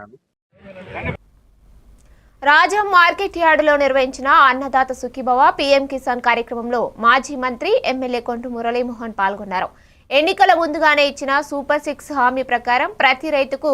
చేస్తున్నాను రాజం మార్కెట్ యార్డులో నిర్వహించిన అన్నదాత సుఖీభవ పీఎం కిసాన్ కార్యక్రమంలో మాజీ మంత్రి ఎమ్మెల్యే కొంటు మురళీమోహన్ పాల్గొన్నారు. ఎన్నికల ముందుగానే ఇచ్చిన సూపర్ సిక్స్ హామీ ప్రకారం ప్రతి రైతుకు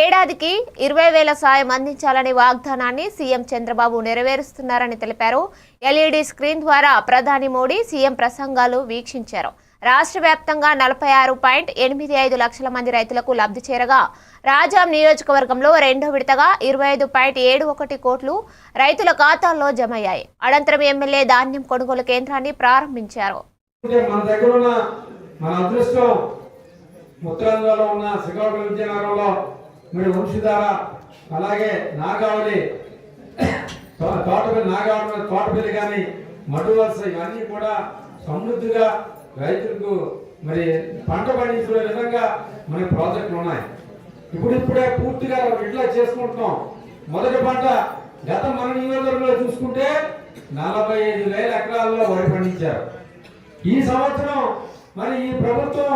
ఏడాదికి ఇరవై వేల సాయం అందించాలనే వాగ్దానాన్ని సీఎం చంద్రబాబు నెరవేరుస్తున్నారని తెలిపారు. ఎల్ఈడి స్క్రీన్ ద్వారా ప్రధాని మోడీ సీఎం ప్రసంగాలు వీక్షించారు. రాష్ట్ర వ్యాప్తంగా నలభై ఆరు పాయింట్ ఎనిమిది ఐదు లక్షల మంది రైతులకు లబ్ధి చేరగా రాజాం నియోజకవర్గంలో రెండో విడతగా ఇరవై ఐదు పాయింట్ ఏడు ఒకటి కోట్లు రైతుల ఖాతాల్లో జమయ్యాయి. అనంతరం ఎమ్మెల్యే ధాన్యం కొనుగోలు కేంద్రాన్ని ప్రారంభించారు. అలాగే నాగావళి తోటపల్లి నాగావళి తోటపల్లి కానీ మటువలస ఇవన్నీ కూడా సమృద్ధిగా రైతులకు మరి పంట పండించుకునే విధంగా మనకి ప్రాజెక్టులు ఉన్నాయి. ఇప్పుడు ఇప్పుడే పూర్తిగా ఇట్లా చేసుకుంటున్నాం. మొదటి పంట గత మన నియోజకవర్గంలో చూసుకుంటే నలభై ఐదు వేల ఎకరాల్లో వరి పండించారు. ఈ సంవత్సరం మరి ఈ ప్రభుత్వం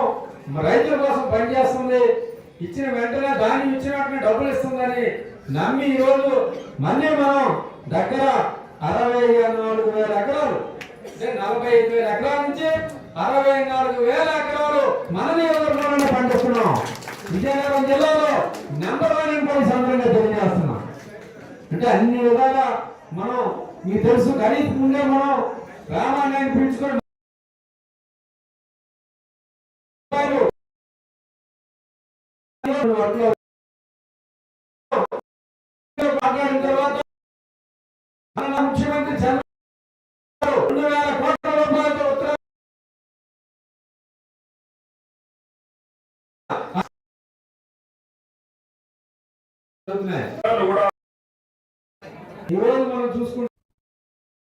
రైతుల కోసం పనిచేస్తుంది. ఇచ్చిన వెంటనే దాన్ని ఇచ్చినట్టునే డబ్బులు ఇస్తుందని నమ్మి ఈరోజు మళ్ళీ మనం దగ్గర అరవై నాలుగు వేల ఎకరాలు అంటే నలభై ఐదు వేల ఎకరాల నుంచి అరవై నాలుగు వేల ఎకరాలు మన నియోజకవర్గంలోనే పండిస్తున్నాం. విజయనగరం జిల్లాలో నెంబర్ వన్ అని ఈ సందర్భంగా తెలియజేస్తున్నాం అంటే అన్ని విధాలా మనం మీకు తెలుసు ఖరీఫ్ ముందే మనం రామాయణాన్ని పిలుచుకొని మాట్లాడిన తర్వాత మన ఈరోజు మనం చూసుకుంటే